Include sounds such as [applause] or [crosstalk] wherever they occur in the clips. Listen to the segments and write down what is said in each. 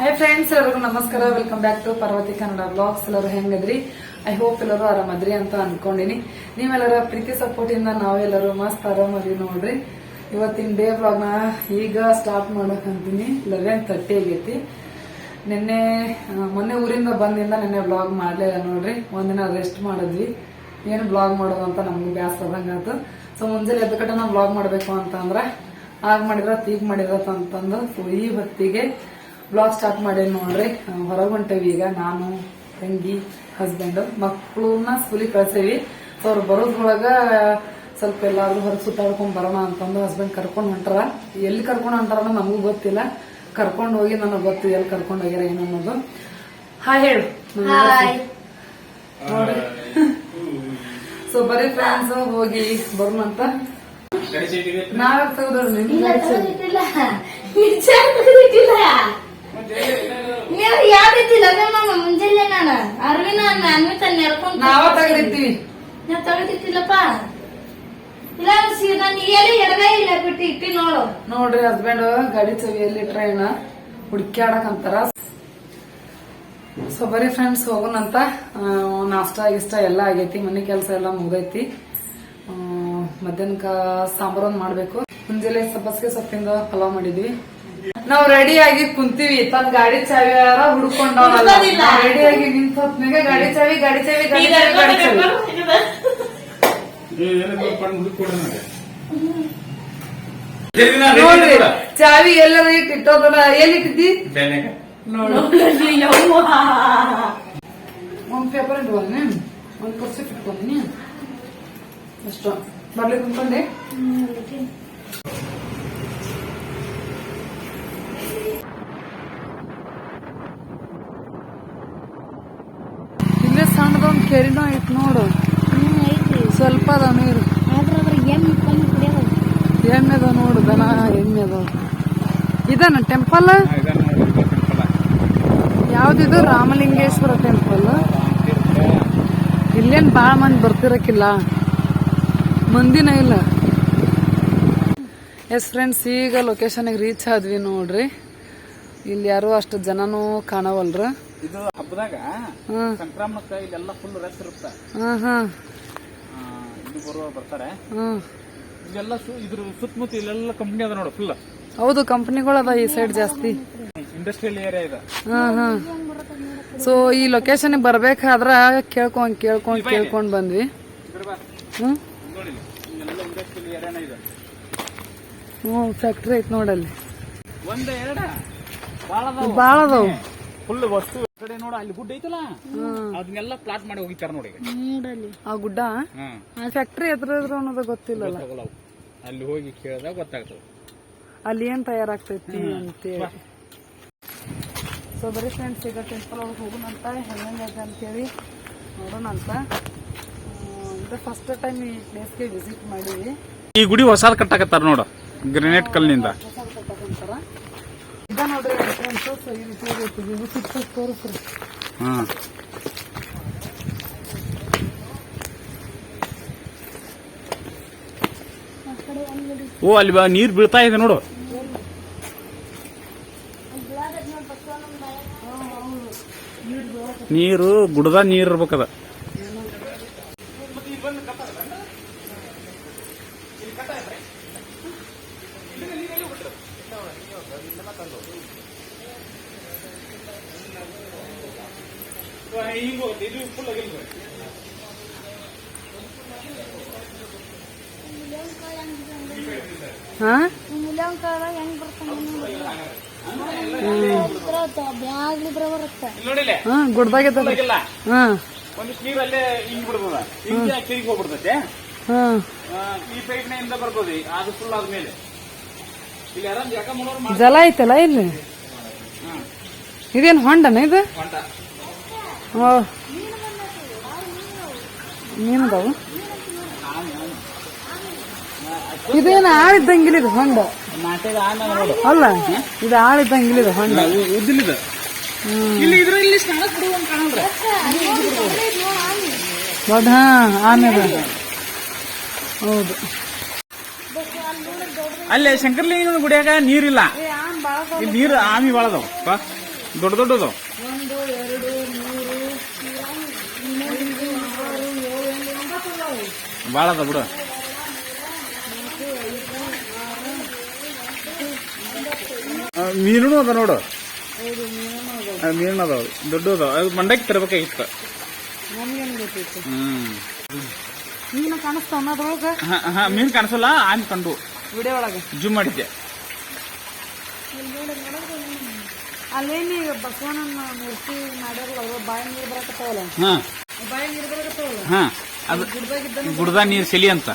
Hi friends ಎಲ್ಲರಿಗೂ ನಮಸ್ಕಾರ. Welcome back to Parvati Kannada blogs ಎಲ್ಲರೂ ಹೆಂಗದ್ರಿ? ಐ ಹೋಪ್ ಎಲ್ಲರೂ ಆರಾಮದ್ರಿ ಅಂತ ಅನ್ಕೊಂಡಿನಿ. ನೀವೆಲ್ಲರ ಪ್ರೀತಿ ಸಪೋರ್ಟ್ ಇಂದ ನಾವೆಲ್ಲರೂ ಮಸ್ತ್ ಆರಾಮದ್ರಿ ನೋಡ್ರಿ. ಇವತ್ತಿನ ಡೇ ಬ್ಲಾಗ್ನ ಈಗ ಸ್ಟಾರ್ಟ್ ಮಾಡಕಂತೀನಿ ಲೆವೆನ್ ತರ್ಟಿ ಆಗೈತಿ. ನಿನ್ನೆ ಮೊನ್ನೆ ಊರಿಂದ ಬಂದಿಂದ ನಿನ್ನೆ ಬ್ಲಾಗ್ ಮಾಡ್ಲಿಲ್ಲ ನೋಡ್ರಿ. ಒಂದಿನ ರೆಸ್ಟ್ ಮಾಡಿದ್ವಿ. ಏನು ಬ್ಲಾಗ್ ಮಾಡೋದು ಅಂತ ನಮ್ಗೆ ಬ್ಯಾಸರ ಆತು. ಸೊ ಮುಂಜಾನೆ ಎದ್ದ ಕಡೆ ನಾವು ಬ್ಲಾಗ್ ಮಾಡಬೇಕು ಅಂತಂದ್ರೆ, ಆಗ ಮಾಡಿದ್ರ ಮಾಡಿರತ್ ಅಂತಂದು ಸೊ ಈ ಹೊತ್ತಿಗೆ ಬ್ಲಾಗ್ ಸ್ಟಾರ್ಟ್ ಮಾಡೇನಿ ನೋಡ್ರಿ. ಹೊರಗೆ ಹೊಂಟೇವಿ ಈಗ ನಾನು ತಂಗಿ ಹಸ್ಬೆಂಡ್ ಮಕ್ಕಳನ್ನ ಸ್ಕೂಲಿಗೆ ಕಳ್ಸೇವಿ. ಸೊ ಅವ್ರು ಬರೋದ್ರೊಳಗ ಸ್ವಲ್ಪ ಎಲ್ಲಾದ್ರೂ ಹೊರಗೆ ಸುತ್ತಾಡ್ಕೊಂಡ್ ಬರೋಣ ಅಂತಂದು ಹಸ್ಬೆಂಡ್ ಕರ್ಕೊಂಡು ಹೊಂಟಾರ. ಎಲ್ಲಿ ಕರ್ಕೊಂಡ್ ಹೊಂಟಾರ ನಮಗೂ ಗೊತ್ತಿಲ್ಲ. ಕರ್ಕೊಂಡು ಹೋಗಿ ನನಗೆ ಗೊತ್ತು ಎಲ್ಲಿ ಕರ್ಕೊಂಡು ಹೋಗ್ಯಾರ ಏನು ಅನ್ನೋದು. ಹಾಯ್ ಹೇಳು. ನೋಡ್ರಿ. ಸೊ ಬರೀ ಫ್ರೆಂಡ್ಸ್ ಹೋಗಿ ಬರೋಣಂತ ನಾವೇ ತೆಗೆದೋಡು ನಿಮ್ಗೆ ಯಾವ ರೀತಿ ಲಗ್ನ ನೀವು ನಮ್ಮ ಮುಂಜಾನೆ ನಾನು? ಅರ್ವಿನ ಅನ್ವಿತ ನೆರ್ಕೊಂಡು ನಾವ ತೆಗೆದಿರ್ತೀವಿ. ನೀವು ತಗದಿತ್ತಿಲ್ಲಪ್ಪ ಇಲ್ಲ ಸೀದಾ ನೀ ಎಲ್ಲಿ ಎಡಗೈ ಇಲ್ಲ ಬಿಟ್ಟು ಇಟ್ಟಿ ನೋಡು. ನೋಡ್ರಿ ಹಸ್ಬೆಂಡ್ ಗಾಡಿ ಚವಿಯಲ್ಲಿ ಟ್ರೈನ್ ಹುಡುಕ್ಯಾಡಕಂತಾರ. ಸೊ ಬರೀ ಫ್ರೆಂಡ್ಸ್ ಹೋಗೋಣಂತ ನಾಷ್ಟ ಇಷ್ಟ ಗಿಷ್ಟ ಎಲ್ಲ ಆಗೈತಿ ಮನೆ ಕೆಲಸ ಎಲ್ಲ ಮುಗೈತಿ ಮಧ್ಯಾಹ್ನಕ್ಕೆ ಮಧ್ಯಾಹ್ನಕ ಸಾಂಬಾರ್ ಒಂದ್ ಮಾಡ್ಬೇಕು. ಮುಂಜಾನೆ ಸಬ್ಬಸ್ಗೆ ಸೊಪ್ಪಿಂದ ಪಲಾವ್ ಮಾಡಿದ್ವಿ. ನಾವ್ ರೆಡಿ ಆಗಿ ಕುಂತೀವಿ. ತನ್ ಗಾಡಿ ಚಾವಿಯಾರ ಹುಡ್ಕೊಂಡವಲ್ಲ ಹುಡ್ಕೋದಿಲ್ಲ. ರೆಡಿ ಆಗಿ ನಿಂತ ಗಾಡಿ ಚಾವಿ ಗಾಡಿ ಚಾವಿ ಗಾಡಿ ಚಾವಿ ಗಾಡಿ ಚಾವಿ. ನೋಡ್ರಿ ಚಾವಿ ಎಲ್ಲರ ಇಟ್ಟು ಇಟ್ಟೋದಲ್ಲ ಎಲ್ಲಿ ಇಟ್ಟಿದ್ದಿ? ನೋಡು. ಒಂದ್ ಪೇಪರ್ ಇಟ್ಕೊಂಡಿ ಒಂದ್ ಕುರ್ಚಿ ಇಟ್ಕೊಂಡಿ ಅಷ್ಟ. ಬರ್ಲಿ ಕುಂತ್ಕೊಂಡೆ. ಸಣ್ಣದೊಂದ್ ಕೆರಿನೋ ಐತ್ ನೋಡು. ಸ್ವಲ್ಪ ಅದ ನೀರು. ಎಮ್ಮೆ ಅದ ನೋಡು ದನ ಎಮ್ಮೆ ಅದ. ಇದನ್ನ ಟೆಂಪಲ್ ಯಾವ್ದಿದು? ರಾಮಲಿಂಗೇಶ್ವರ ಟೆಂಪಲ್ ಇಲ್ಲೇನ್ ಬಾಳ ಮಂದಿ ಬರ್ತಿರಕ್ಕಿಲ್ಲ ಮಂದಿನ ಇಲ್ಲ. ಎಸ್ ಫ್ರೆಂಡ್ಸ್ ಈಗ ಲೊಕೇಶನ್ಗೆ ರೀಚ್ ಆದ್ವಿ ನೋಡ್ರಿ. ಇಲ್ಲಿ ಯಾರು ಅಷ್ಟು ಜನನೂ ಕಾಣವಲ್ರ. ಇದು ಹಬ್ಬದಾಗ ಸಂಕ್ರಾಮಕ ಸಂಕ್ರಮಣಕ್ಕ ಇಲ್ಲೆಲ್ಲ ಫುಲ್ ರಶ್ ಇರುತ್ತ ಇದು ಬರುವ ಬರ್ತಾರೆ. ಇಲ್ಲೆಲ್ಲ ಇದ್ರ ಸುತ್ತಮುತ್ತ ಇಲ್ಲೆಲ್ಲ ಕಂಪ್ನಿ ಅದ ನೋಡು ಫುಲ್ ಹೌದು ಕಂಪ್ನಿಗಳದ ಈ ಸೈಡ್ ಜಾಸ್ತಿ. ಇಂಡಸ್ಟ್ರಿಯಲ್ ಏರಿಯಾ ಇದೆ. ಸೊ ಈ ಲೊಕೇಶನ್ ಬರ್ಬೇಕಾದ್ರ ಕೇಳ್ಕೊಂಡ್ ಕೇಳ್ಕೊಂಡ್ ಕೇಳ್ಕೊಂಡ್ ಬಂದ್ವಿ. ಹ್ಮ್? ಫ್ಯಾಕ್ಟ್ರಿ ಐತ್ ನೋಡಲ್ಲಿ ಬಾಳದವು ಬಾಳ ಅದಾವು. ಫುಲ್ ವಸ್ತು ಕಡೆ ನೋಡ ಅಲ್ಲಿ ಗುಡ್ಡ ಐತಲ್ಲ? ಅದನ್ನೆಲ್ಲ ಪ್ಲಾಟ್ ಮಾಡಿ ಹೋಗಿತ್ತಾರ ನೋಡಿ ಈಗ. ಆ ಗುಡ್ಡ? ಫ್ಯಾಕ್ಟ್ರಿ ಎದ್ರ ಎದ್ರ ಅನ್ನೋದು ಗೊತ್ತಿಲ್ಲಲ್ಲ. ಅವು. ಅಲ್ಲಿ ಹೋಗಿ ಕೇಳಿದಾಗ ಗೊತ್ತಾಗ್ತದೆ. ಅಲ್ಲಿ ಏನ್ ತಯಾರಾಗ್ತೈತಿ ಅಂತೇಳಿ. ಸೊ ಬರೀ ಫ್ರೆಂಡ್ಸ್ ಈಗ ಟೆಂಪಲ್ ಒಳಗೆ ಹೋಗೋಣಂತ ಅಂತ ಅಂತೇಳಿ ನೋಡೋಣಂತ ಅಂತ. ಇದು ಫಸ್ಟ್ ಟೈಮ್ ಈ ಪ್ಲೇಸ್ಗೆ ವಿಸಿಟ್ ಮಾಡೀವಿ ಈ ಗುಡಿ ಹೊಸಾದ್ ಕಟ್ಟಾಕತ್ತಾರ ನೋಡು ಗ್ರೆನೇಟ್ ಕಲ್ಲಿನಿಂದ ಹೊಸದು ಕಟ್ಟಕಂತಾರ ಇದ ನೋಡ್ರಿ ಓ ಅಲ್ಲಿ ಬಾ ನೀರ್ ಬೀಳ್ತಾ ಇದೆ ನೋಡು. ನೀರು ಗುಡ್ದ ನೀರ್ ಇರ್ಬೇಕದ ಹಾ ಬ್ಯಾಗ್ಲಿದ್ರ ಬರುತ್ತೆ ನೋಡಿಲ್ಲ ಹಾ. ಒಂದಿಷ್ಟು ನೀರು ಅಲ್ಲೇ ಹಿಂಗ್ ಬಿಡ್ಬೋದ? ಹಿಂಗೆ ಕಿರಿಗೆ ಹೋಗ್ಬಿಡ್ತೈತೆ? ಹಾ. ಆ, ಈ ಬರ್ಬೋದು ಅದು ಫುಲ್ ಆದ್ಮೇಲೆ. ಇಲ್ಲಿ ಆರಾಮ್ ಮಾಡೋರು ಜಲ ಐತಲ್ಲ ಇಲ್ಲಿ? ಇದೇನ್ ಹೊಂಡನ ಇದು? ಓ. ಮೀನದಾವು? ಇದೇನು ಆಳಿದ್ದಂಗಿಲ್ಲ ಇದು ಹೊಂಡ. ಅಲ್ಲ ಇದು ಆಳಿದ್ದಂಗಿಲ್ಲ ಇದು ಹೊಂಡ. ಉದ್ದಿಲಿದ. ಇಲ್ಲಿ ಇದ್ರ ಇಲ್ಲಿ ಸ್ನಾನ ಬಿಡುವಂತ ಕಾಣಲ್ರ ದೊಡ್ಡ ಹಾ ಹೌದು ಅಲ್ಲೇ ಶಂಕರಲಿಂಗನ ಗುಡಿಯಾಗ ನೀರಿಲ್ಲ ಇಲ್ಲಿ ನೀರು ಆಮಿ ಬಾಳದವ್ ದೊಡ್ಡ ದೊಡ್ಡದು ಬಾಳದ ಬಿಡ ಮೂರು ಐದು ಆರು ಏಳು ಎಂಟು ಒಂಬತ್ತು ಅದಾವು. ಭಾಳ ಅದ ಬಿಡು ಮೀನು ಅದ ನೋಡು ಮೀನು ಅದಾವು. ದೊಡ್ಡ ಅದಾವ. ಅದು ಮಂಡಕ್ಕೆ ತರಬೇಕಾಗಿತ್ತು. ನಮ್ಗೇನ್ ಗೊತ್ತೈತಿ ಹ್ಮ್. ಮೀನು ಕಾಣಿಸ್ತಾವ ಹಾ ಹಾ ಮೀನು ಕಾಣಿಸಲ್ಲ ಆನ್ ಕಂಡು. ವಿಡಿಯೋ ಒಳಗ. ಜೂಮ್ ಮಾಡಿದ್ದೆ. ಅಲ್ಲೇನಿ ಬಸವಣ್ಣನ ಮೂರ್ತಿ ಮಾಡ್ಯಾರಲ್ಲ ಅದ್ರ ಬಾಯಿ ನೀರು ಬರಕತ್ತಾವಲ್ಲ? ಹಾ. ಬಾಯಿ ನೀರು ಬರಕತ್ತಾವಲ್ಲ? ಹಾ ಅದು ಗುಡ್ದಾಗಿದ್ದ ಗುಡ್ದ ನೀರು ಸೆಲಿ ಅಂತ.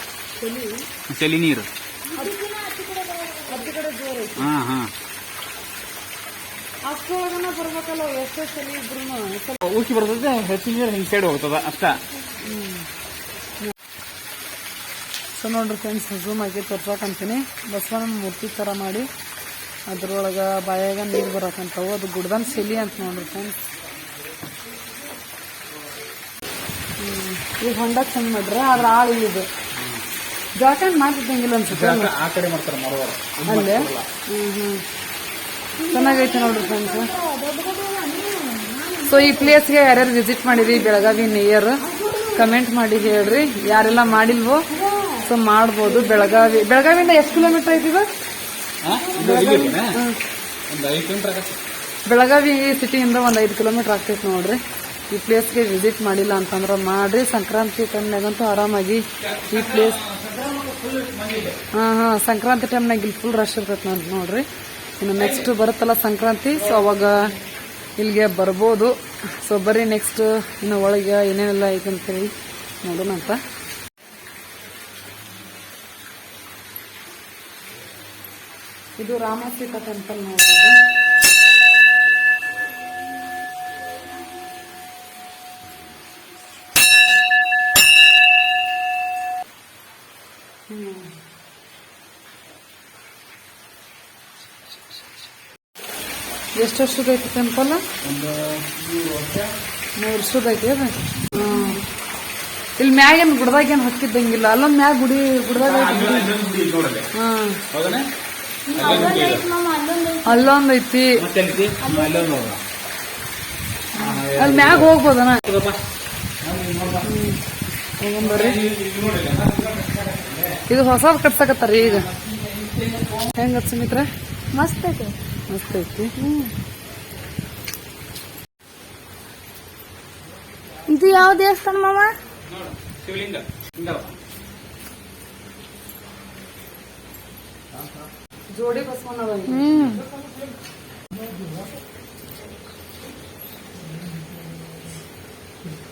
ಸೆಲಿ? ನೀರು. ಹತ್ತು ಕಡೆ ಜೋರ್ ಹಾ ಹಾ. ಅಷ್ಟೊಳಗನ ಬರ್ಬೇಕಲ್ಲ ಎಷ್ಟೋ ಚಳಿ ಇದ್ರು ಉಕ್ಕಿ ಬರ್ತದೆ ಹೆಚ್ಚಿನ ನೀರು ಹಿಂಗ್ ಸೈಡ್ ಹೋಗ್ತದ ಅಷ್ಟ. ಸೊ ನೋಡ್ರಿ ಫ್ರೆಂಡ್ಸ್ ಝೂಮ್ ಆಗಿ ತೋರ್ಸಕಂತೀನಿ. ಬಸವನ ಮೂರ್ತಿ ಥರ ಮಾಡಿ ಅದ್ರೊಳಗೆ ಬಾಯಾಗ ನೀರು ಬರಕಂತವು ಅದು ಗುಡ್ದನ್ ಸಿಲಿ ಅಂತ ನೋಡ್ರಿ ಫ್ರೆಂಡ್ಸ್ ಈಗ ಹೊಂಡಕ್ಕೆ ಚೆಂದ ಮಾಡ್ರೆ ಅದ್ರ ಆಳು ಇದು. ಜಾಕಂಡ್ ಮಾಡ್ತಿದ್ದಂಗಿಲ್ಲ ಅನ್ಸುತ್ತೆ. ಆ ಕಡೆ ಮಾಡ್ತಾರೆ ಅಲ್ಲೇ? ಹ್ಮ್ ಹ್ಮ್. ಚೆನ್ನಾಗೈತೆ ನೋಡ್ರಿ ಫ್ರೆಂಡ್ಸ್ ಸೊ ಈ ಪ್ಲೇಸ್ಗೆ ಯಾರ್ಯಾರು ವಿಸಿಟ್ ಮಾಡಿರಿ ಬೆಳಗಾವಿ ನಿಯರ್ ಕಮೆಂಟ್ ಮಾಡಿ ಹೇಳ್ರಿ. ಯಾರೆಲ್ಲ ಮಾಡಿಲ್ವೋ ಸೊ ಮಾಡ್ಬೋದು ಬೆಳಗಾವಿ. ಬೆಳಗಾವಿಯಿಂದ ಎಷ್ಟು ಕಿಲೋಮೀಟರ್ ಐತಿ ಇದು? ಒಂದು ಐದು ಕಿಲೋಮೀಟರ್ ಆಗತ್ತೆ. ಬೆಳಗಾವಿ ಸಿಟಿಯಿಂದ ಒಂದು ಐದು ಕಿಲೋಮೀಟರ್ ಆಗ್ತೈತಿ ನೋಡ್ರಿ. ಈ ಪ್ಲೇಸ್ಗೆ ವಿಸಿಟ್ ಮಾಡಿಲ್ಲ ಅಂತಂದ್ರೆ ಮಾಡ್ರಿ. ಸಂಕ್ರಾಂತಿ ಟೈಮ್ನಾಗಂತೂ ಆರಾಮಾಗಿ ಈ ಪ್ಲೇಸ್ ಹಾಂ ಹಾಂ ಸಂಕ್ರಾಂತಿ ಟೈಮ್ನಾಗ ಇಲ್ಲಿ ಫುಲ್ ರಶ್ ಇರ್ತೈತೆ ನೋಡಿ ನೋಡ್ರಿ. ಇನ್ನು ನೆಕ್ಸ್ಟ್ ಬರುತ್ತಲ್ಲ ಸಂಕ್ರಾಂತಿ. ಸೊ ಅವಾಗ ಇಲ್ಲಿಗೆ ಬರ್ಬೋದು. ಸೊ ಬರೀ ನೆಕ್ಸ್ಟ್ ಇನ್ನು ಒಳಗೆ ಏನೇನೆಲ್ಲ ಐತೆ ಅಂತೇಳಿ ನೋಡೋಣ ಅಂತ. ಇದು ರಾಮಸೀತಾ ಟೆಂಪಲ್ ನೋಡ್ರಿ ಎಷ್ಟು ವರ್ಷದೈತಿ ಟೆಂಪಲ್ ಮೂರು ವರ್ಷದ ಐತಿ ಹ್ಮ್. ಇಲ್ಲಿ ಗುಡ್ದಾಗ ಏನು ಹಾಕಿದ್ದಂಗಿಲ್ಲ ಅಲ್ಲೊಂದು ಮ್ಯಾಗ ಗುಡಿ ಗುಡ್ದಾಗ ಐತಿ ಗುಡಿ ಹಾಂ ಹೌದಾ ಮಾಮ ಅಲ್ಲೊಂದು ಐತಿ. ಅಲ್ಲಿ ಮ್ಯಾಗ ಹೋಗ್ಬೋದನ. ಇದು ಹೊಸದು ಕಟ್ಸಕತ್ತಾರ ಈಗ. ಹೆಂಗ ಸುಮಿತ್ರ? ಮಸ್ತ್ ಐತಿ. ಮಸ್ತ್ ಐತಿ ಇದು ಯಾವ ದೇವಸ್ಥಾನ ಮಾಮ? ನೋಡು, ಶಿವಲಿಂಗ ಹಿಂಗದ. ಜೋಡಿ ಬಸವಣ್ಣವ ಹ್ಮ್.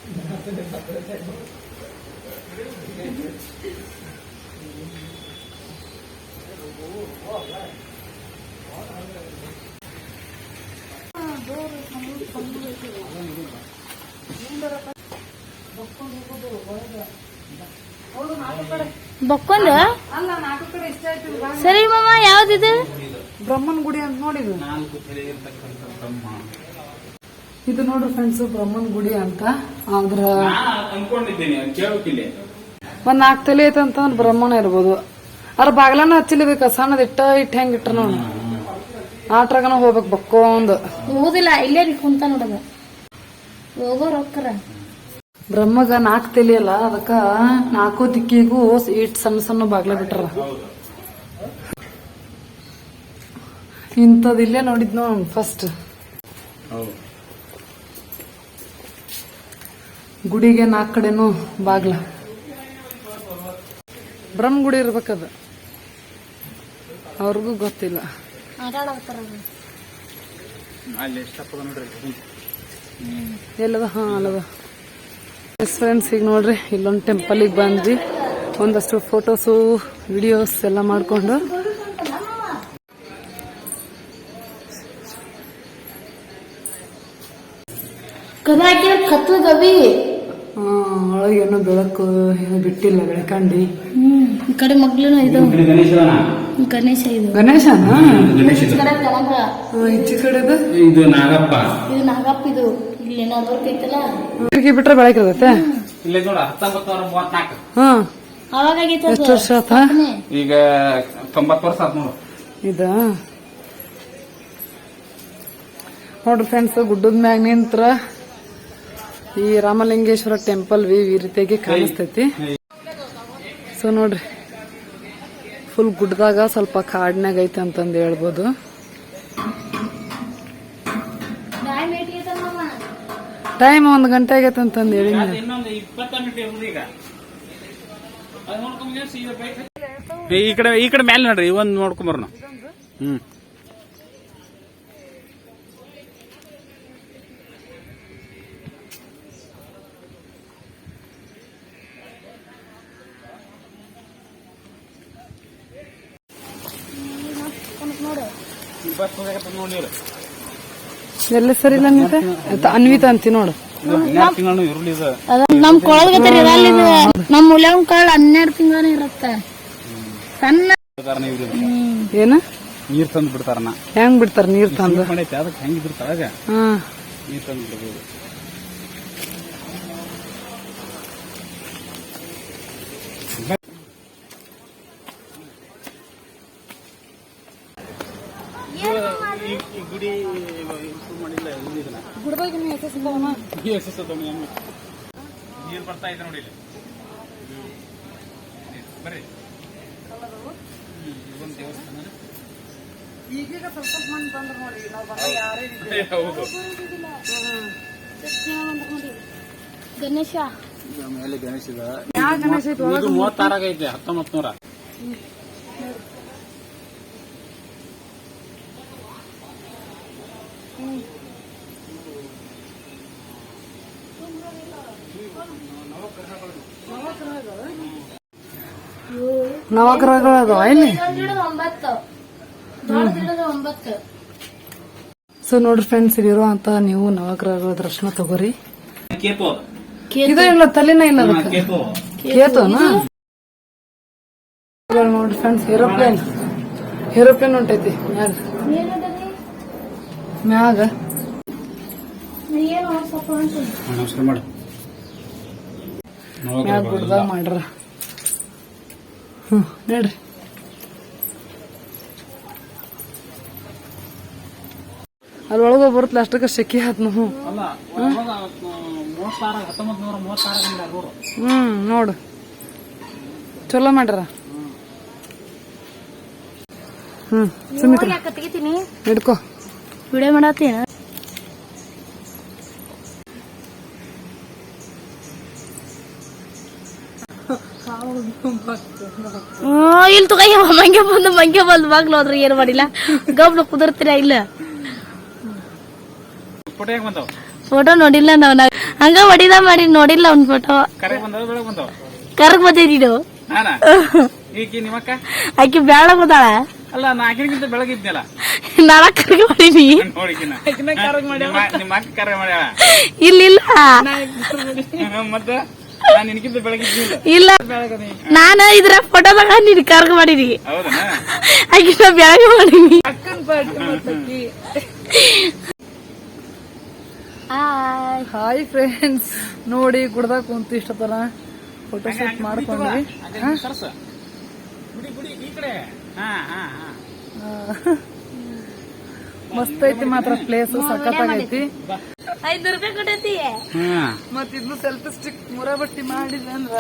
ಬಕ್ಕೊಂದ ಅಲ್ಲ ನಾಲ್ಕು ಕಡೆ ಇಷ್ಟ ಆಯ್ತು ಸರಿ ಮಾಮ ಯಾವ್ದಿದು? ಬ್ರಹ್ಮನ್ ಗುಡಿ ಅಂತ ನೋಡಿದ್ವಿ. ಇದು ನೋಡ್ರಿ ಫ್ರೆಂಡ್ಸ್ ಬ್ರಹ್ಮನ್ ಗುಡಿ ಅಂತ. ಆದ್ರ ಒಂದ್ ನಾಲ್ಕು ತಲೆ ಐತೆ ಅಂತಂದ್ರೆ ಬ್ರಹ್ಮಣ ಇರ್ಬೋದು. ಅದ್ರ ಬಾಗ್ಲನ ಹಚ್ಚಲಿಬೇಕ ಸಣ್ಣದ ಇಟ್ಟ ಇಟ್ಟ ಹೆಂಗ್ ಇಟ್ಟ ನೋಡ್. ಆಟ್ರಾಗನ ಹೋಗ್ಬೇಕು ಬಕ್ಕೊಂದು. ಹೋಗುದಿಲ್ಲ ಇಲ್ಲೇ ರೀ ಕುಂತ ನೋಡದ. ಹೋಗೋ ರೊಕ್ಕರ. ಬ್ರಹ್ಮಗ ನಾಲ್ಕು ತಲೆ ಅಲ್ಲ ಅದಕ್ಕ ನಾಲ್ಕು ದಿಕ್ಕಿಗೂ ಇಟ್ ಸಣ್ಣ ಸಣ್ಣ ಬಾಗ್ಲ ಬಿಟ್ರ. ಇಂಥದ್ ಇಲ್ಲೇ ನೋಡಿದ್ ನೋಡ್ ಫಸ್ಟ್ ಗುಡಿಗೆ ನಾಲ್ಕು ಕಡೆನೂ ಬಾಗ್ಲ. ಬ್ರಹ್ಮ ಗುಡಿ ಇರ್ಬೇಕದ. ಅವ್ರಿಗೂ ಗೊತ್ತಿಲ್ಲ. ಎಲ್ಲದ ಹಾ ಅಲ್ಲದ. ಎಸ್ ಫ್ರೆಂಡ್ಸ್ ಈಗ ನೋಡ್ರಿ ಇಲ್ಲೊಂದು ಟೆಂಪಲಿಗೆ ಬಂದ್ವಿ. ಒಂದಷ್ಟು ಫೋಟೋಸು ವಿಡಿಯೋಸ್ ಎಲ್ಲ ಮಾಡ್ಕೊಂಡು. ಆ, ಒಳಗೇನೋ ಬೆಳಕು ಏನೋ ಬಿಟ್ಟಿಲ್ಲ ಬೆಳಕಂಡಿ. ಹ್ಮ್ ಈ ಕಡೆ ಮಗ್ಳು ಇದು. ಗಣೇಶ ಇದು. ಗಣೇಶನ? ಈಚೆ ಕಡೆದು? ಇದು ನಾಗಪ್ಪ. ಇದು ನಾಗಪ್ಪ ಇದು. ಕಿಟಕಿ ಬಿಟ್ರೆ ಬೆಳಕಿರ್ತೈತೆ ಇಲ್ಲೇ ನೋಡ ಹತ್ತೊಂಬತ್ತು ನೂರ ಮೂವತ್ನಾಲ್ಕು. ಹಾ ಅವಾಗ ಆಗೈತೆ ಎಷ್ಟು ವರ್ಷ ಆತ? ಈಗ ತೊಂಬತ್ತು ವರ್ಷ ಆತ್ ನೋಡು. ಇದ? ನೋಡ್ರಿ ಫ್ರೆಂಡ್ಸ್ ಗುಡ್ಡದ ಮ್ಯಾಗ ನಿಂತ್ರ ಈ ರಾಮಲಿಂಗೇಶ್ವರ ಟೆಂಪಲ್ ವಿ ಈ ರೀತಿಯಾಗಿ ಕಾಣಿಸ್ತೈತಿ. ಸೊ ನೋಡ್ರಿ ಫುಲ್ ಗುಡ್ಡದಾಗ ಸ್ವಲ್ಪ ಕಾಡ್ನಾಗ ಐತೆ ಅಂತಂದು ಹೇಳ್ಬೋದು. ಟೈಮ್ ಒಂದು ಗಂಟೆ ಆಗೈತೆ ಅಂತಂದು ಹೇಳಿ ಈ ಕಡೆ ಈ ಕಡೆ ಮೇಲೆ ನೋಡ್ರಿ ಇವೊಂದು ನೋಡ್ಕೊಂಬರ್ನ ಹ್ಮ್. ನೋಡಿ. ಎಲ್ಲ ಸರಿ ಇಲ್ಲ ನಿಂತ? ಅನ್ವಿತ ಅಂತಿ ನೋಡು. ಹನ್ನೆರಡು ತಿಂಗಳು ಇರುಳಿ ಇದು. ನಮ್ ನಮ್ ಮುಲ್ಯಾವ್ ಕಳ್ ಹನ್ನೆರಡು ತಿಂಗಳ ಇರುತ್ತೆ. ಸಣ್ಣ. ಏನ? ನೀರ್ ತಂದು ಬಿಡ್ತಾರನ? ಹೆಂಗ್ ಬಿಡ್ತಾರ ನೀರ್ ತಂದು? ಹೆಂಗ್ ಹಾ. ನೀರ್ ತಂದು ಬಿಡ್ಬೋದು ಈ ಈ ಗುಡಿ ಇಂಪ್ರೂವ್ ಮಾಡಿಲ್ಲ ಇದನ್ನ ಎಸ್ ತಗೊಂಡು ನೀರು ಬರ್ತಾ ಇದೆ ನೋಡಿ. ಬರ್ರಿ. ದೇವಸ್ಥಾನ ಈಗೀಗ ಸ್ವಲ್ಪ ಮಂದಿ ಬಂದ್ರು ನೋಡಿ ನಾವು ಯಾರೇ [laughs] ಹೌದು. ಗಣೇಶ. ಮೇಲೆ ಗಣೇಶ ಮೂವತ್ತಾರಾಗೈತೆ ಯಾವ ಗಣೇಶ ಐತಿ ಇದು ಮೂವತ್ತಾರಾಗ ಐತೆ ಹತ್ತೊಂಬತ್ ನೂರ ನವಗ್ರಹಗಳು ಅದಾವ ಇಲ್ಲಿ ಸೊ ನೋಡ್ರಿ ಫ್ರೆಂಡ್ಸ್ ಇಲ್ಲಿರುವಂತ ನೀವು ನವಗ್ರಹಗಳ ದರ್ಶನ ತಗೋರಿ. ಇದು ಇಲ್ಲ ತಲೆನೇ ಇಲ್ಲ ಅದಕ್ಕೆ. ಕೇತೋನ? ನೋಡ್ರಿ ಫ್ರೆಂಡ್ಸ್ ಏರೋಪ್ಲೇನ್ ಏರೋಪ್ಲೇನ್ ಉಂಟೈತಿ ಮ್ಯಾಗ? ಮ್ಯಾಗ. ಏನು ಸ್ವಲ್ಪ ಅಂತೀನಿ. ನಮಸ್ಕಾರ ಮಾಡು. ಮ್ಯಾಗ ಗುಡ್ದಾಗ ಮಾಡ್ರ. ಹ್ಮ್ ನೋಡ್ರಿ. ಅಲ್ಲಿ ಒಳಗ ಬರುತ್ತಲ್ಲ ಅಷ್ಟಕ್ಕ ಸೆಕೆ ಆತ್ ನಾವು ನೋಡು. ಚಲೋ ಮಾಡ್ಯಾರ. ಹ್ಮ್ ಸುಮಿತ್ರ ಹಿಡ್ಕೋ ವಿಡಿಯೋ ಮಾಡತ್ತೀನ? ಇಲ್ಲಿ ತಗೋ ಮಂಗೆ ಬಂದು ಮಂಗೆ ಬಂದು ಬಾಗ್ಲು ಹೋದ್ರೆ ಏನು ಮಾಡಿಲ್ಲ. ಗಬ್ಲು ಕುದುರ್ತೀರ ಇಲ್ಲ? ಫೋಟೋ ನೋಡಿಲ್ಲ ನಾವ್ ಹಂಗ ಹೊಡಿದ ಮಾಡಿ ನೋಡಿಲ್ಲ ಅವ್ನ ಫೋಟೋ ಕರ್ಗ್ ನಾನ? ನಿಮ್ಮಕ್ಕ? ಆಕಿ ಬ್ಯಾಳ ಬಂದಾಳ. ಅಲ್ಲ ನಾ ಆಕಿನಕ್ಕಿಂತ ಬೆಳಗಿದ್ನಲ್ಲ ನಾಳ ಕರ್ಗ ಮಾಡೀನಿ. ನೋಡಿಕಿನ ನಿಮ್ಮ ಇಲ್ಲ. ನಾನ ಇದ್ರ ಫೋಟೋದಾಗ ನೀನ್ ಕರ್ಗ್ ಮಾಡೀನಿ ಹೌದಾ? ಆಕಿನ ಬ್ಯಾಗ ಮಾಡೀನಿ. ಹಾಯ್ ಹಾಯ್ ಫ್ರೆಂಡ್ಸ್ ನೋಡಿ ಗುಡ್ದಾಗ ಕುಂತ ಇಷ್ಟ ತರ ಫೋಟೋ ಶೂಟ್ ಮಾಡ್ಕೊಂಡ್ವಿ. ಈ ಕಡೆ. ಹಾ ಹಾ. ಹಾ. ಮಸ್ತ್ ಐತಿ ಮಾತ್ರ ಪ್ಲೇಸ್ ಸಖತ್ತಾಗೈತಿ. ಐದು ರೂಪಾಯಿ ಕೊಡತಿ. ಹಾ. ಮತ್ ಇದ್ನು ಸೆಲ್ಫಿ ಸ್ಟಿಕ್ ಮುರ ಬಟ್ಟಿ ಮಾಡಿದ್ವಿ ಅಂದ್ರ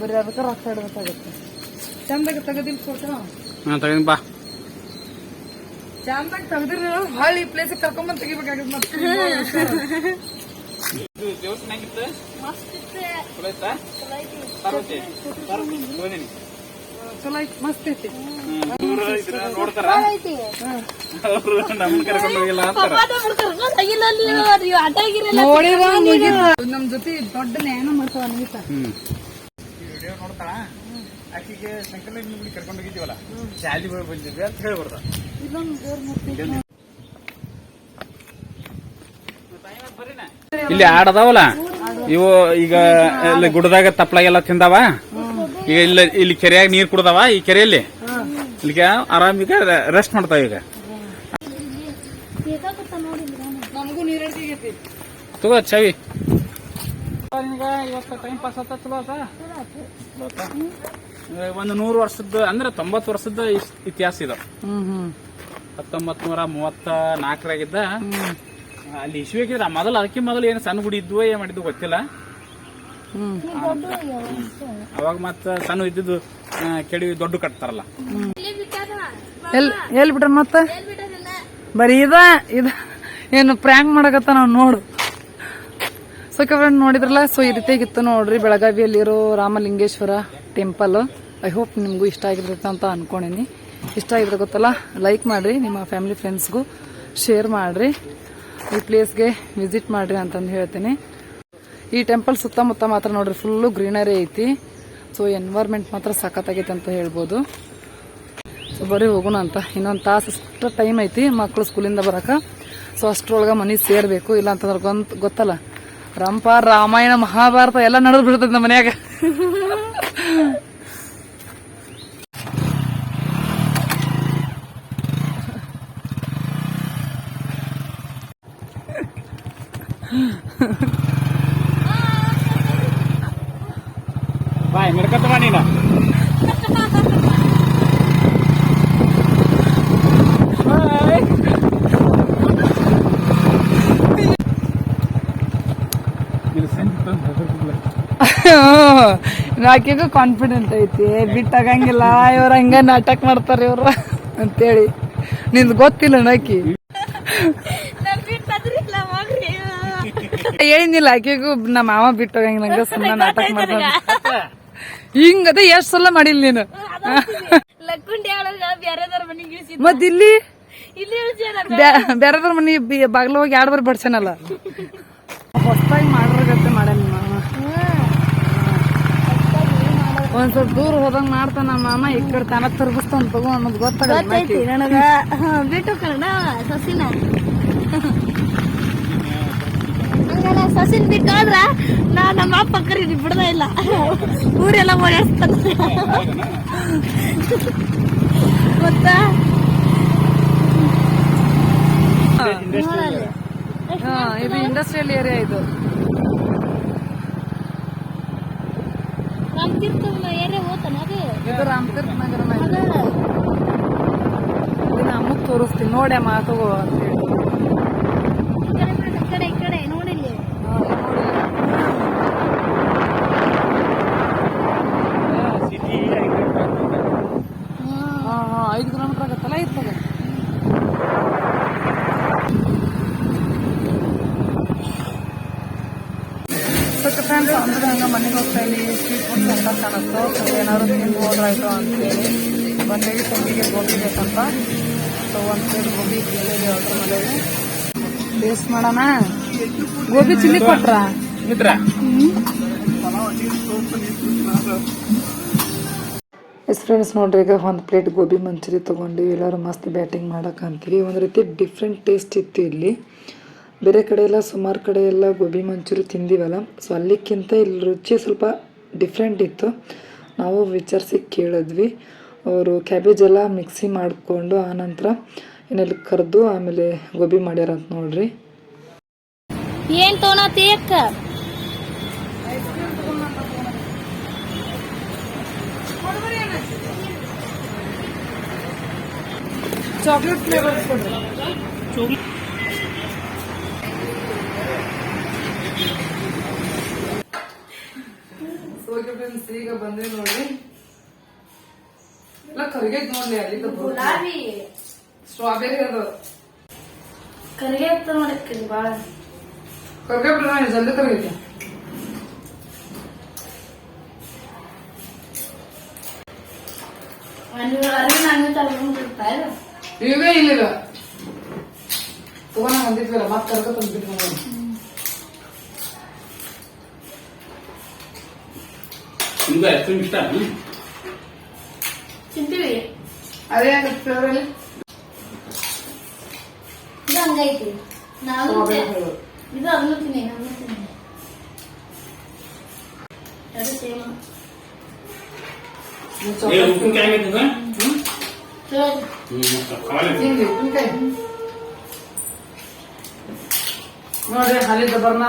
ಬರೀ ಅದಕ್ಕ ರೊಕ್ಕ ಇಡ್ಬೇಕಾಗತ್ತೆ. ಚಂದಾಗ ತೆಗದಿಲ್ ಫೋಟೋ ಹಾ ತಗೊಂಡ್ ಬಾ. ಚಂದಾಗ ತೆಗ್ದಿರ ಹಳ್ಳಿ ಪ್ಲೇಸ್ ಕರ್ಕೊಂಬಂದ್ ತೆಗಿಬೇಕಾಗತ್ತೆ ಮತ್ತೆ ಮಸ್ತ್ ಇತ್ತು. ಚಲೋ ಐತಾ. ಚಲೋ ಹೋದಿನಿ ಚಲೋ ಐತಿ ಮಸ್ತ್ ಐತಿ. ನಮ್ ಜೊತೆ ದೊಡ್ಡ ನ್ಯಾಯ ಮಾಡ್ತಾವ ಅನ್ವಿತ ಹ್ಮ್. ವಿಡಿಯೋ ನೋಡ್ತಾಳ ಆಕಿಗೆ ಶಂಕರಲಿಂಗ ಗುಡಿ ಕರ್ಕೊಂಡು ಹೋಗಿದ್ದೀವಲ್ಲ ಶಾಲಿ ಬಂದಿದ್ವಿ ಅಂತ ಹೇಳಿ ಬರ್ದ ಇಲ್ಲಿ ಆಡದವಲ್ಲ? ಇವು ಈಗ ಇಲ್ಲಿ ಗುಡ್ಡದಾಗ ತಪ್ಪಲಾಗೆಲ್ಲ ತಿಂದಾವ? ಈಗ ಇಲ್ಲ ಇಲ್ಲಿ ಕೆರೆಯಾಗ ನೀರ್ ಕುಡ್ದವ ಈ ಕೆರೆಯಲ್ಲಿ. ಇಲ್ಲಿಗೆ ಆರಾಮಿಗ ರೆಸ್ಟ್ ಮಾಡ್ತಾವ ಈಗ. ತಗೋ ಚಾವಿ. ಇವತ್ತು ಟೈಮ್ ಪಾಸ್ ಆತ ಚಲೋ ಆತ? ಒಂದು ನೂರು ವರ್ಷದ ಅಂದ್ರೆ ತೊಂಬತ್ತು ವರ್ಷದ ಇತಿಹಾಸ ಇದು. ಹತ್ತೊಂಬತ್ ನೂರ ಮೂವತ್ತ ನಾಲ್ಕರಾಗಿದ್ದ. ಅಲ್ಲಿ ಇಶ್ವೇಕಿದ್ರ ಮೊದಲು ಅದಕ್ಕೆ ಮೊದಲು ಏನು ಸಣ್ಣ ಗುಡಿ ಇದ್ವು ಏನ್ ಮಾಡಿದ್ವು ಗೊತ್ತಿಲ್ಲ. ಅವಾಗ ಮತ್ತ ಸಣ್ಣ ಇದ್ದಿದ್ದು ಕೆಡಿ ದೊಡ್ಡ ಕಟ್ತಾರಲ್ಲ. ಎಲ್ ಎಲ್ಲಿ ಬಿಟ್ರ ಮತ್ತ? ಬರೀ ಇದ ಇದ, ಏನು ಪ್ರ್ಯಾಂಕ್ ಮಾಡಕತ್ತ ನಾವು ನೋಡು. ಸೊ ಫ್ರೆಂಡ್ ನೋಡಿದ್ರಲ್ಲ ಸೊ ಈ ರೀತಿಯಾಗಿತ್ತು ನೋಡ್ರಿ, ಬೆಳಗಾವಿಯಲ್ಲಿರೋ ರಾಮಲಿಂಗೇಶ್ವರ ಟೆಂಪಲ್ ಐ ಹೋಪ್ ನಿಮಗೂ ಇಷ್ಟ ಆಗಿರ್ತೈತೆ ಅಂತ ಅನ್ಕೊಂಡಿನಿ. ಇಷ್ಟ ಆಗಿದ್ರೆ ಗೊತ್ತಲ್ಲ ಲೈಕ್ ಮಾಡ್ರಿ, ನಿಮ್ಮ ಫ್ಯಾಮಿಲಿ ಫ್ರೆಂಡ್ಸ್ಗೂ ಶೇರ್ ಮಾಡ್ರಿ. ಈ ಪ್ಲೇಸ್ಗೆ ವಿಸಿಟ್ ಮಾಡ್ರಿ ಅಂತಂದು ಹೇಳ್ತೀನಿ. ಈ ಟೆಂಪಲ್ ಸುತ್ತಮುತ್ತ ಮಾತ್ರ ನೋಡ್ರಿ ಫುಲ್ಲು ಗ್ರೀನರಿ ಐತಿ. ಸೊ ಎನ್ವೈರ್ಮೆಂಟ್ ಮಾತ್ರ ಸಖತ್ತಾಗೈತೆ ಅಂತ ಹೇಳ್ಬೋದು. ಸೊ ಬರೀ ಹೋಗೋಣ ಅಂತ. ಇನ್ನೊಂದು ತಾಸು ಅಷ್ಟು ಟೈಮ್ ಐತಿ ಮಕ್ಕಳು ಸ್ಕೂಲಿಂದ ಬರಕ. ಸೊ ಅಷ್ಟರೊಳಗೆ ಮನೆ ಸೇರಬೇಕು. ಇಲ್ಲ ಅಂತಂದ್ರೆ ಗೊಂತ್ ಗೊತ್ತಲ್ಲ. ರಂಪ ರಾಮಾಯಣ, ಮಹಾಭಾರತ ಎಲ್ಲ ನಡೆದು ಬಿಡ್ತದ ನಮ್ಮ ಮನ್ಯಾಗ. [laughs] ಬಾ ನೀನು. [laughs] ಆಕೆಗೂ ಕಾನ್ಫಿಡೆಂಟ್ ಐತಿ. ಬಿಟ್ಟಾಗಂಗಿಲ್ಲ, ಇವ್ರ ಹಂಗ ನಾಟಕ ಮಾಡ್ತಾರ ಇವ್ರ ಅಂತೇಳಿ. ನಿಂದು ಗೊತ್ತಿಲ್ಲ ನಾಕಿ. ಹೇಳಿದ್ನಿಲ್ಲ ಆಕೆಗೂ ನಮ್ಮ ಮಾವ ಬಿಟ್ಟೋಗಂಗಿಲ್ಲ, ಹಂಗ ಸುಮ್ಮನೆ ನಾಟಕ ಮಾಡ್ತಾರ. ಹಿಂಗದ ಎಷ್ಟ್ ಸಲ ಮಾಡಿಲ್ಲ ನೀನು? ಮತ್ ಇಲ್ಲಿ? ಬೇರೆದವ್ರ ಮನಿ ಬಾಗ್ಲ ಹೋಗಿ ಎರಡು ಬಾರಿ ಬಡ್ಸನಲ್ಲ ಹೊಸದಾಗಿ ಮಾಡ್ರಗತ್ತೆ ಮಾಡಲ್ಲ ಒಂದ್ ಸ್ವಲ್ಪ ದೂರ ಹೋದಂಗ ಮಾಡ್ತಾನ ನಮ್ಮ ಮಾಮ ಈ ಕಡೆ ತನ ತರ್ಬಿಸ್ತಾನ ತಗೋ ಅನ್ನೋದು ಗೊತ್ತಾಗಲ್ಲ ನನಗ. ಬಿಟ್ಟು ಕಣ ಸಸಿನ. ಹಂಗಲ್ಲ ಸಸಿನ್ ಬಿಟ್ಟು ಹೋದ್ರ ನಾ ನಮ್ಮ ಅಪ್ಪ ಕರೀರಿ ಬಿಡದ ಇಲ್ಲ. ಊರೆಲ್ಲ ಓಡಾಡ್ತಾನ ಗೊತ್ತಾ ಹಾ, ಇದು ಇಂಡಸ್ಟ್ರಿಯಲ್ ಏರಿಯಾ ಇದು. ನಮ್ ತೀರ್ಥ ಏರಿಯಾ ಹೋತಾನ ಅದು? ಇದು ರಾಮತೀರ್ಥ ನಗರ ಇದು. ನಮಗ್ ತೋರಿಸ್ತೀನಿ. ನೋಡ್ಯಮ್ಮ ಮಾತುಗೋ ಮಾಡೋಣ? ಗೋಬಿ ಚಿಲ್ಲಿ ಕೊಟ್ರ? ಮಿತ್ರ ಎಸ್ ಫ್ರೆಂಡ್ಸ್ ನೋಡ್ರಿ ಈಗ ಒಂದು ಪ್ಲೇಟ್ ಗೋಬಿ ಮಂಚೂರಿ ತೊಗೊಂಡು ಎಲ್ಲರೂ ಮಸ್ತ್ ಬ್ಯಾಟಿಂಗ್ ಮಾಡಕ್ಕೆ ಅಂತೀವಿ. ಒಂದು ರೀತಿ ಡಿಫ್ರೆಂಟ್ ಟೇಸ್ಟ್ ಇತ್ತು ಇಲ್ಲಿ. ಬೇರೆ ಕಡೆ ಎಲ್ಲ ಸುಮಾರು ಕಡೆ ಎಲ್ಲ ಗೋಬಿ ಮಂಚೂರಿ ತಿಂದಿವಲ್ಲ. ಸೊ ಅಲ್ಲಿಕ್ಕಿಂತ ಇಲ್ಲಿ ರುಚಿ ಸ್ವಲ್ಪ ಡಿಫ್ರೆಂಟ್ ಇತ್ತು. ನಾವು ವಿಚಾರಿಸಿ ಕೇಳಿದ್ವಿ. ಅವರು ಕ್ಯಾಬೇಜ್ ಎಲ್ಲ ಮಿಕ್ಸಿ ಮಾಡಿಕೊಂಡು ಆನಂತರ ಏನಲ್ಲಿ ಕರೆದು ಆಮೇಲೆ ಗೋಬಿ ಮಾಡ್ಯಾರಂತ ನೋಡ್ರಿ. ಏನ್ ತೊಗೊಳತಿ ಅಕ್ಕ ಚಾಕ್ಲೇಟ್ ಫ್ಲೇವರ್ ಕೊಡ್ರಿ ಓಕೆ ಫ್ರೆಂಡ್ಸ್ ಈಗ ಬಂದ್ವಿ ನೋಡ್ರಿ ಎಲ್ಲ ಕರಿಗೈತ್ ನೋಡ್ಲಿ ಅಲ್ಲಿ ಗುಲಾಬಿ. ಸ್ಟ್ರಾಬೆರಿ ಅದು. ಕರಿಗೆ ಅಂತ ನೋಡಕ್ಕೆ ಬಾಳ ಕರ್ಗೆ ಬಿಡ್ರಿ ಜಲ್ದಿ ಕರಿಗೈತೆ ಅಲ್ಲಿ ಅರಿವಿನ ಹಂಗೆ ತಗೊಂಡಿರ್ತಾ ಇವೇ ಇಲ್ಲಿಲ್ಲ ತಗೊಂಡ ಬಂದಿದ್ವಲ್ಲ ಮತ್ತೆ ಕರ್ಕ ತಂದ್ಬಿಟ್ಟು ನಿಮ್ಗೆ ಐಸ್ ಕ್ರೀಮ್ ಇಷ್ಟ ತಿಂತೀವಿ ಅದೇ ಫ್ಲೇವರಲ್ಲಿ ಇದು ಹಂಗೈತಿ ನಾವು ಸ್ಟ್ರಾಬೆರಿ ಫ್ಲೇವರ್ ಇದು ಅದನ್ನು ತಿನ್ನಿ ಅದನ್ನು ತಿನ್ನಿ ಅದು ಸೇಮ್ ಉಪ್ಪಿನಕಾಯಿ ಆಗೈತದ? ಚಲೋ ಹ್ಮ್, ಮತ್ತ ಖಾಲಿ. ತಿಂದಿ ಉಪ್ಪಿನಕಾಯಿ ನೋಡ್ರಿ ಅಲ್ಲಿ ದಬ್ಬರ್ನ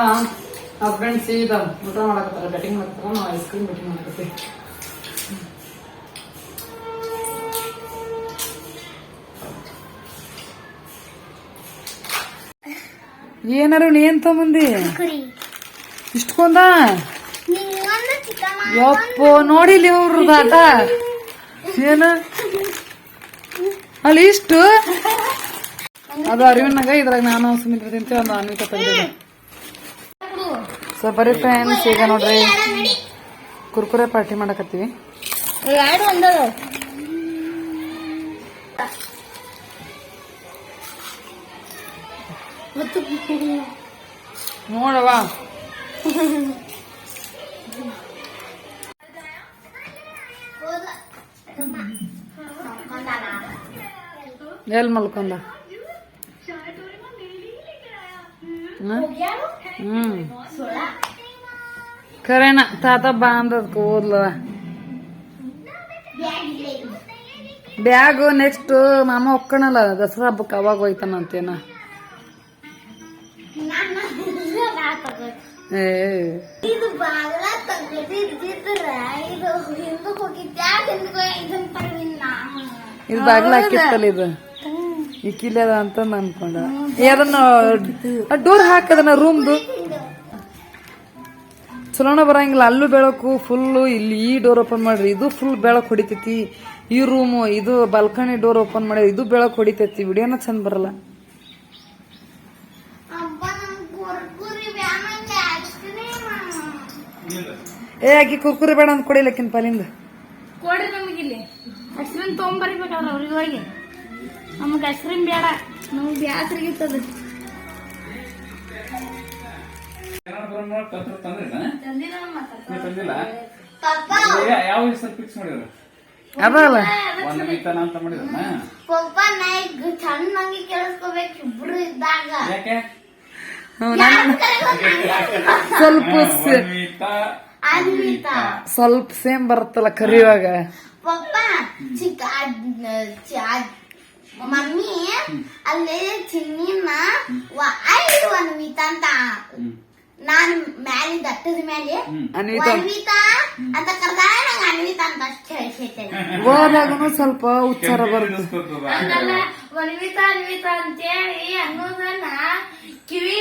ಹಸ್ಬೆಂಡ್ ಸೀದಾ ಊಟ ಮಾಡಕತ್ತಾರ ಬ್ಯಾಟಿಂಗ್ ಮಾಡಕತ್ತಾರ ನಾವು ಐಸ್ ಕ್ರೀಮ್ ಬ್ಯಾಟಿಂಗ್ ಮಾಡಕತ್ತೀವಿ ಏನಾರು ನೀ ಏನ್ ತಗೊಂಬಂದಿ ಇಷ್ಟಕೊಂದ? ಯಪ್ಪ ನೋಡಿಲಿ ಅವ್ರದ ಆಟ? ಏನ? ಅಲ್ಲಿ ಇಷ್ಟು? ಅದು ಅರಿವಿನಾಗ ಇದ್ರಾಗ ನಾನು ಸುಮಿತ್ರ ತಿಂತೀವಿ ಒಂದು ಅನ್ವಿತ ತಂದಿದ್ದೆ. ಸೊ ಬರೀ ಫ್ರೆಂಡ್ಸ್ ಈಗ ನೋಡ್ರಿ. ಕುರ್ಕುರೆ ಪಾರ್ಟಿ ಮಾಡಕತ್ತೀವಿ. ಎರಡು ನೋಡವಾ ಎಲ್ ಮಲ್ಕೊಂಡ? ಹ್ಮ್? ಖರೇನ ತಾತ ಬಾ ಅಂದದ್ಕ ಓದ್ಲವ. ಬ್ಯಾಗು ನೆಕ್ಸ್ಟ್ ಮಾಮ ಒಕ್ಕಣಲ್ಲ, ದಸರಾ ಹಬ್ಬಕ್ಕೆ ಅವಾಗ ಹೋಯ್ತಾನಂತೇನ. ಇದು ಬಾಗ್ಲ ಇದು ಹಿಂದಕ್ಕೆ ಹೋಗಿದ್ದೆ ಹಿಂದಕ್ಕೆ ಇದನ್ನ ತರವಿಲ್ಲ ಇದು ಬಾಗಿಲು ಹಾಕಿತ್ತಲ್ಲ ಇದು? ಇಕ್ಕಿಲ್ಲ ಅದ ಅಂತ ಅನ್ಕೊಂಡ ಅದನ್ನ ಡೋರ್ ಹಾಕದನ ರೂಮ್ದು. ಚಲೋನ ಬರಂಗಿಲ್ಲ. ಅಲ್ಲೂ ಬೆಳಕು ಫುಲ್ಲು ಇಲ್ಲಿ ಈ ಡೋರ್ ಓಪನ್ ಮಾಡ್ರಿ. ಇದು ಫುಲ್ ಬೆಳಕು ಹೊಡಿತೈತಿ. ಈ ರೂಮು ಇದು ಬಾಲ್ಕನಿ ಡೋರ್ ಓಪನ್ ಮಾಡಿ ಇದು ಬೆಳಕು ಹೊಡಿತೈತಿ. ವಿಡಿಯೋನ ಚಂದ ಬರಲ್ಲ. ಏ ಆಕಿ ಕುರ್ಕುರಿ ಬೇಡ ಅಂತ ಕೊಡಿಲಕ್ಕಿನ ಪಾಲಿಂದ ಕೊಡ್ರಿ ನಮಗಿಲ್ಲಿ ಐಸ್ ಕ್ರೀಮ್ ತೊಗೊಂಬರ್ಬೇಕಲ್ಲ ಅವ್ರಿಗೆ ಹೋಗಿ ನಮಗೆ ಐಸ್ ಕ್ರೀಮ್ ಬೇಡ. ನಮ್ಗೆ ಬ್ಯಾಸರಿಗಿತ್ತದ ಯಾವ ಹೆಸರು ಫಿಕ್ಸ್ ಮಾಡಿದ್ರು? ಅದಲ್ಲ ಒಂದ್ ಮಿತನ ಅಂತ ಮಾಡಿದ್ರನ? ಪಪ್ಪ ನಾ ಈಗ ಚೆನ್ನಾಗಿ ಕೇಳಿಸ್ಕೋಬೇಕು. ಇಬ್ರು ಇದ್ದಾಗ. ಯಾಕೆ? ನಾನು ಸ್ವಲ್ಪ ಅನ್ವಿತಾ. ಸ್ವಲ್ಪ ಸೇಮ್ ಬರುತ್ತಲ್ಲ ಕರಿಯುವಾಗ? ಪಪ್ಪ ಚಿಕ್ಕ ಮಮ್ಮಿ ಅಲ್ಲಿ ಚಿನ್ನಿನ ವ- ಐದು ಅನ್ವಿತಾ ಅಂತ. ನಾನು ಮ್ಯಾಲಿ ದಟ್ಟದ ಮೇಲೆ ಅನ್ವಿತ. ಅಂತ ಕರ್ದಾಗ ನಂಗೆ ಅನ್ವಿತಾ ಅಂತ ಅಷ್ಟು ಹೋದಾಗನು ಸ್ವಲ್ಪ ಉಚ್ಚಾರ ಬರುತ್ತೆ. ಅನ್ವಿತ ಅನ್ವಿತಾ ಅನ್ವಿತಾ ಅಂತೇಳಿ ಅನ್ನೋದನ್ನ ಕಿವಿ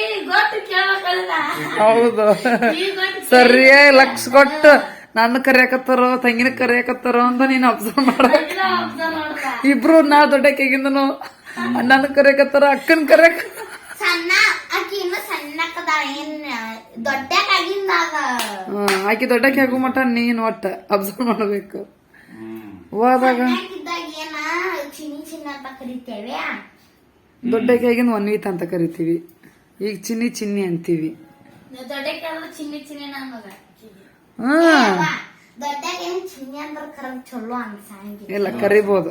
ಹೌದು. ಸರಿಯೇ ಸರಿಯಾಗಿ ಲಕ್ಷ ಕೊಟ್ಟು ನನ್ನ ಕರಿಯಾಕತ್ತಾರೋ ತಂಗಿನ ಕರೆಯಕತ್ತಾರೋ ಅಂತ ನೀನು ಅಬ್ಸರ್ವ್ ಮಾಡ. ಇಬ್ರು ನಾ ದೊಡ್ಡಕ್ಕಾಗಿಂದನು ನನ್ನ ಕರೆಯಕತ್ತಾರ ಅಕ್ಕನ ಕರೆಯಕ ಸಣ್ಣ ಆಕಿ ದೊಡ್ಡ ದೊಡ್ಡಕ್ಕೆ ಆಗೋ ಮಟ ನೀನ್ ಒಟ್ಟ ಅಬ್ಸರ್ವ್ ಮಾಡಬೇಕು. ಹೋದಾಗ ದೊಡ್ಡ ಏನ ಒನ್ ವೀತ್ ಅಂತ ಕರಿತೇವೆ. ಈಗ ಚಿನ್ನಿ ಚಿನ್ನಿ ಅಂತೀವಿ. ಇಲ್ಲ ಕರಿಬೋದು.